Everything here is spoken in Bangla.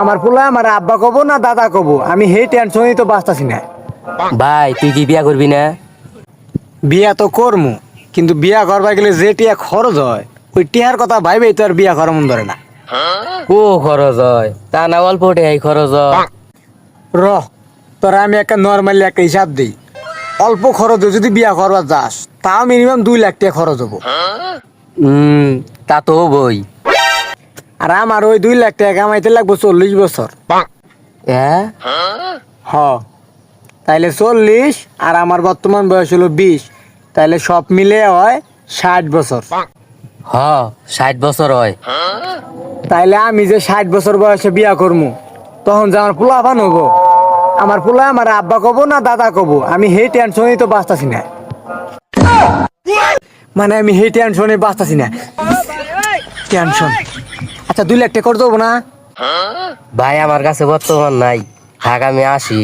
আমার পোলা আমার আব্বা কব না দাদা কব? আমি সেই টেনশনই তো বাঁচতাছি না। ভাই তুই কি বিয়া করবি না? বিয়া তো করমু কিন্তু বিয়া করবা গেলে যে টিয়া খরচ হয় ওই টিয়ার কথা ভাইবেই তো আর বিয়া করা মন ধরে না। ও খরচ হয়? তা না অল্প এই খরচ হয়। র তোরা আমি একটা নর্মালি একটা হিসাব দিই। অল্প খরচে যদি বিয়া করবার যাস তাও মিনিমাম দুই লাখ টাকা খরচ হব। উম তা তো বই আর আমার ওই দুই লাখ টাকা কামাইতে লাগবো চল্লিশ বছর। হ্যাঁ হ। তাইলে চল্লিশ আর আমার বর্তমান বয়স হলো বিশ। তাইলে সব মিলে হয় ষাট বছর। হ ষাট বছর হয়। তাইলে আমি যে ষাট বছর বয়সে বিয়া করব তখন যে আমার পোলা ভান হব আমার পোলা আমার আব্বা কব না দাদা কব? আমি সেই টেনশনই তো বাঁচতাছি না। মানে আমি সেই টেনশনে বাঁচতাছি না। টেনশন আচ্ছা দুই লাখ টাকা করে দেবো না? ভাই আমার কাছে বর্তমান নাই। আগামী আমি আসি।